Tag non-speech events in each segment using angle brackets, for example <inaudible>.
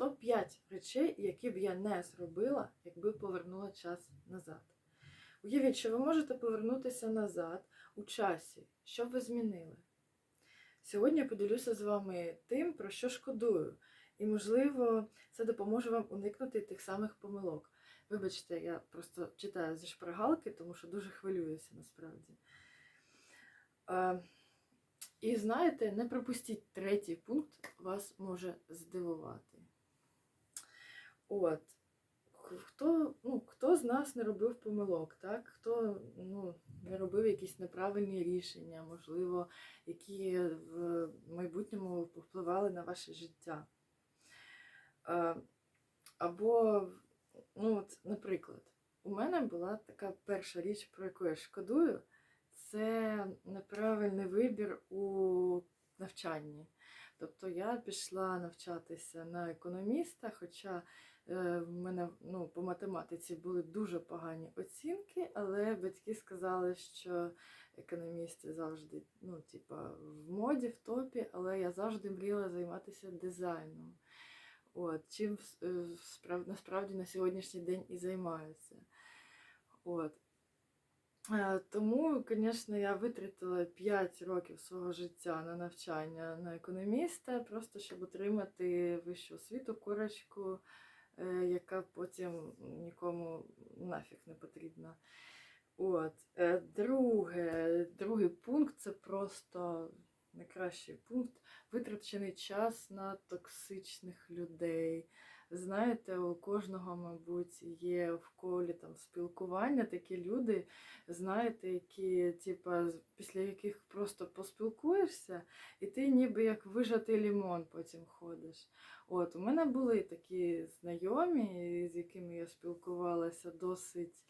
топ-5 речей, які б я не зробила, якби повернула час назад. Уявіть, що ви можете повернутися назад у часі. Що б ви змінили? Сьогодні я поділюся з вами тим, про що шкодую, і, можливо, це допоможе вам уникнути тих самих помилок. Вибачте, я просто читаю зі шпаргалки, тому що дуже хвилююся насправді. І знаєте, не пропустіть третій пункт, вас може здивувати. От. Хто, ну, хто з нас не робив помилок, так? Хто ну, не робив якісь неправильні рішення, можливо, які в майбутньому повпливали на ваше життя? Е, Або, ну, от, наприклад, у мене була така перша річ, про яку я шкодую, це неправильний вибір у навчанні. Тобто я пішла навчатися на економіста, хоча в мене ну, по математиці були дуже погані оцінки, але батьки сказали, що економісти завжди ну, типа, в моді, в топі, але я завжди мріяла займатися дизайном. От, чим е, справ- насправді на сьогоднішній день і займаюся. От. Е, Тому, звісно, я витратила 5 років свого життя на навчання на економіста, просто щоб отримати вищу освіту, корочку, е, яка потім нікому нафіг не потрібна. От. Е, Друге, другий пункт це просто найкращий пункт витрачений час на токсичних людей. Знаєте, у кожного, мабуть, є в колі там спілкування такі люди, знаєте, які, типа, після яких просто поспілкуєшся, і ти ніби як вижатий лімон потім ходиш. От, у мене були такі знайомі, з якими я спілкувалася досить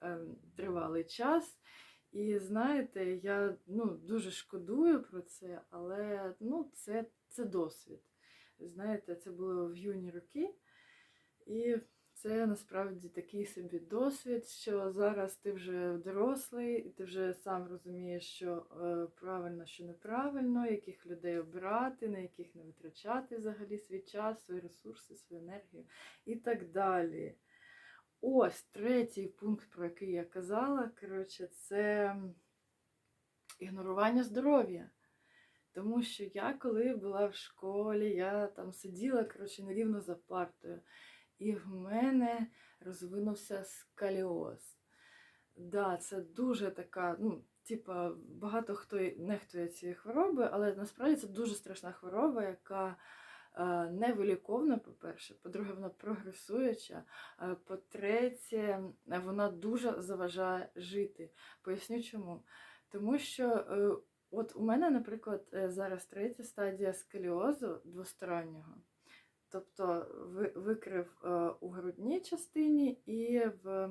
ем, тривалий час. І знаєте, я ну, дуже шкодую про це, але ну, це, це досвід. Знаєте, це було в юні роки, і це насправді такий собі досвід, що зараз ти вже дорослий, і ти вже сам розумієш, що е, правильно, що неправильно, яких людей обирати, на яких не витрачати взагалі свій час, свої ресурси, свою енергію і так далі. Ось третій пункт, про який я казала, коротше, це ігнорування здоров'я. Тому що я, коли була в школі, я там сиділа коротше, нерівно за партою, і в мене розвинувся скаліоз. Да, це дуже така, ну, типа, багато хто нехтує цією хворобою, але насправді це дуже страшна хвороба, яка е, невиліковна, по-перше, по-друге, вона прогресуюча, е, по-третє, вона дуже заважає жити. Поясню чому. Тому що е, от у мене, наприклад, е, зараз третя стадія сколіозу двостороннього. Тобто викрив е, у грудній частині і в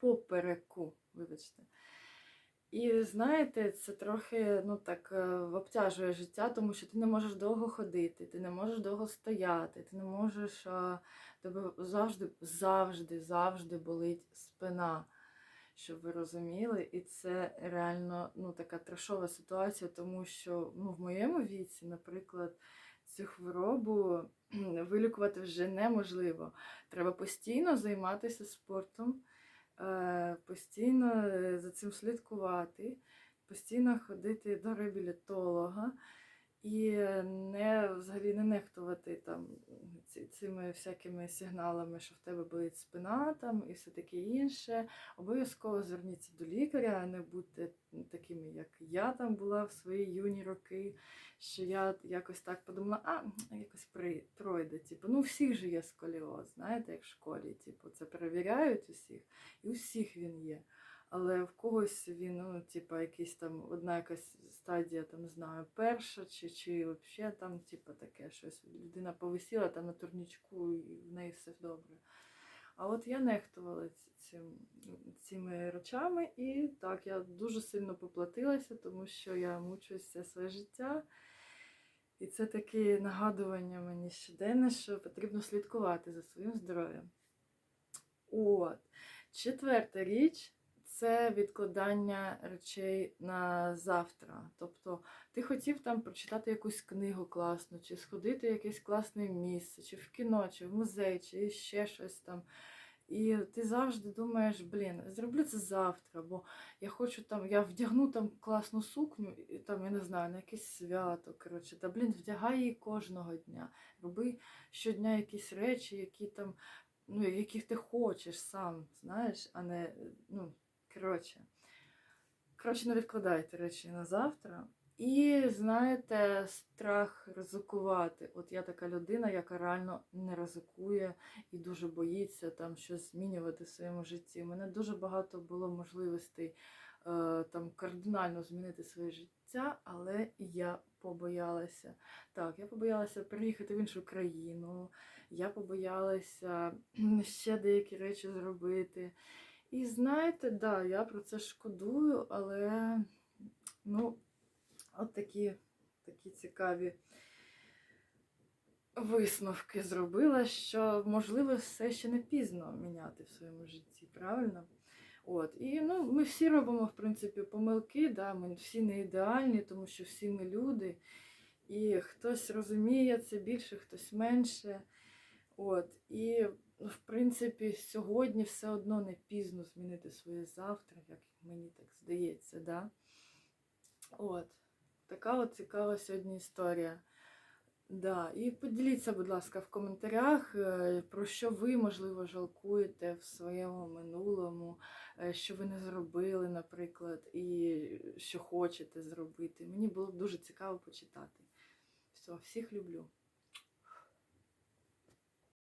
попереку, вибачте. І знаєте, це трохи ну так е, обтяжує життя, тому що ти не можеш довго ходити, ти не можеш довго стояти, ти не можеш тебе завжди, завжди, завжди болить спина, щоб ви розуміли. І це реально ну, така трешова ситуація, тому що ну, в моєму віці, наприклад, цю хворобу <clears throat> вилікувати вже неможливо. Треба постійно займатися спортом е, постійно е, за цим слідкувати, постійно ходити до реабілітолога і не взагалі не нехтувати там цими всякими сигналами, що в тебе болить спина там і все таке інше. Обов'язково зверніться до лікаря, а не будьте такими, як я там була в свої юні роки, що я якось так подумала, а якось пройде. Типу, ну всіх же є сколіоз, знаєте, як в школі. Типу, це перевіряють усіх, і у всіх він є. Але в когось він, ну, типа, якийсь там одна якась стадія, там, знаю, перша, чи, чи взагалі там, типа, таке щось. Людина повисіла там на турнічку, і в неї все добре. А от я нехтувала цим, цими речами, і так, я дуже сильно поплатилася, тому що я мучусь все своє життя. І це таке нагадування мені щоденне, що потрібно слідкувати за своїм здоров'ям. От. Четверта річ це відкладання речей на завтра. Тобто ти хотів там прочитати якусь книгу класну, чи сходити в якесь класне місце, чи в кіно, чи в музей, чи ще щось там. І ти завжди думаєш, блін, зроблю це завтра, бо я хочу там, я вдягну там класну сукню, і там, я не знаю, на якесь свято. Коротше, та блін, вдягай її кожного дня. Роби щодня якісь речі, які там, ну, яких ти хочеш сам, знаєш, а не, ну, коротше. Коротше, не відкладайте речі на завтра. І знаєте, страх ризикувати. От я така людина, яка реально не ризикує і дуже боїться там щось змінювати в своєму житті. У мене дуже багато було можливостей е, там кардинально змінити своє життя, але я побоялася. Так, я побоялася переїхати в іншу країну, я побоялася <clears throat> ще деякі речі зробити. І знаєте, да, я про це шкодую, але ну, от такі, такі цікаві висновки зробила, що можливо все ще не пізно міняти в своєму житті, правильно? От, і ну, ми всі робимо, в принципі, помилки, да, ми всі не ідеальні, тому що всі ми люди. І хтось розуміє це більше, хтось менше. От, і, в принципі, сьогодні все одно не пізно змінити своє завтра, як мені так здається. Да? От, така от цікава сьогодні історія. Да. І поділіться, будь ласка, в коментарях, е, про що ви, можливо, жалкуєте в своєму минулому, е, що ви не зробили, наприклад, і що хочете зробити. Мені було б дуже цікаво почитати. Все, всіх люблю.